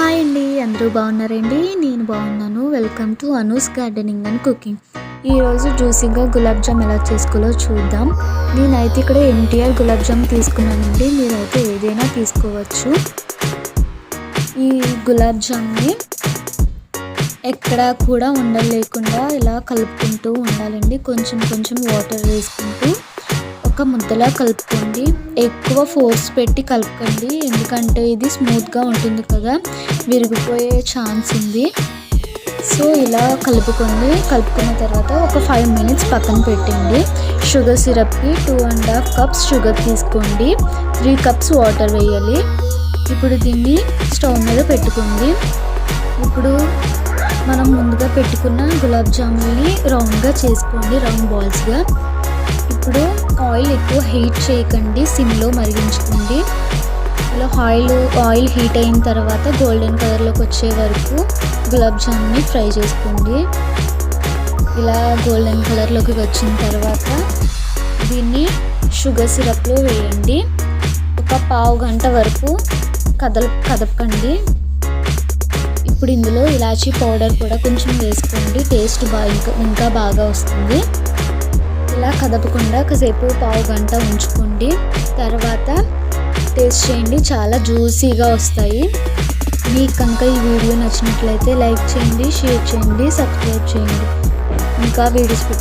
Hi అండి అందరూ బాగున్నారండి? నేను బాగున్నాను. Welcome to Anu's gardening and cooking ఈరోజు జ్యూసీగా గులాబ్ జామ్ ఎలా చేసుకోలో చూద్దాం. నేనైతే ఇక్కడ ఎన్టీఆర్ గులాబ్ జామ్ తీసుకున్నానండి. మీరైతే ఏదైనా తీసుకోవచ్చు. ఈ గులాబ్ జామ్ని ఎక్కడా కూడా ఉండలేకుండా ఇలా కలుపుకుంటూ ఉండాలండి. కొంచెం కొంచెం వాటర్ వేసుకుంటూ. ఒక ముద్దలా కలుపుకోండి. ఎక్కువ ఫోర్స్ పెట్టి కలపకండి. ఎందుకంటే ఇది స్మూత్గా ఉంటుంది కదా. విరిగిపోయే ఛాన్స్ ఉంది. సో ఇలా కలుపుకోండి. కలుపుకున్న తర్వాత ఒక ఫైవ్ మినిట్స్ పక్కన పెట్టండి sugar సిరప్కి two and half cups sugar తీసుకోండి. త్రీ కప్స్ వాటర్ వేయాలి. ఇప్పుడు దీన్ని స్టవ్ మీద పెట్టుకోండి. ఇప్పుడు మనం ముందుగా పెట్టుకున్న గులాబ్ జాముల్ని రౌండ్గా చేసుకోండి. రౌండ్ బాల్స్గా ఇప్పుడు ఆయిల్ ఎక్కువ హీట్ చేయకండి సిమ్లో మరిగించుకోండి. ఇలా ఆయిల్ ఆయిల్ హీట్ అయిన తర్వాత గోల్డెన్ కలర్లోకి వచ్చే వరకు గులాబ్ జామున్ని ఫ్రై చేసుకోండి. ఇలా గోల్డెన్ కలర్లోకి వచ్చిన తర్వాత దీన్ని షుగర్ సిరప్లో వేయండి. ఒక పావు గంట వరకు కదల కదపకండి. ఇప్పుడు ఇందులో ఇలాచీ పౌడర్ కూడా కొంచెం వేసుకోండి టేస్ట్ బాగా ఇంకా ఇంకా బాగా వస్తుంది. ఇలా కదపకుండా కాసేపు పావు గంట ఉంచుకోండి. తర్వాత టేస్ట్ చేయండి. చాలా జ్యూసీగా వస్తాయి. మీకు కనుక ఈ వీడియో నచ్చినట్లయితే లైక్ చేయండి షేర్ చేయండి సబ్స్క్రైబ్ చేయండి. ఇంకా వీడియోస్ పెట్టే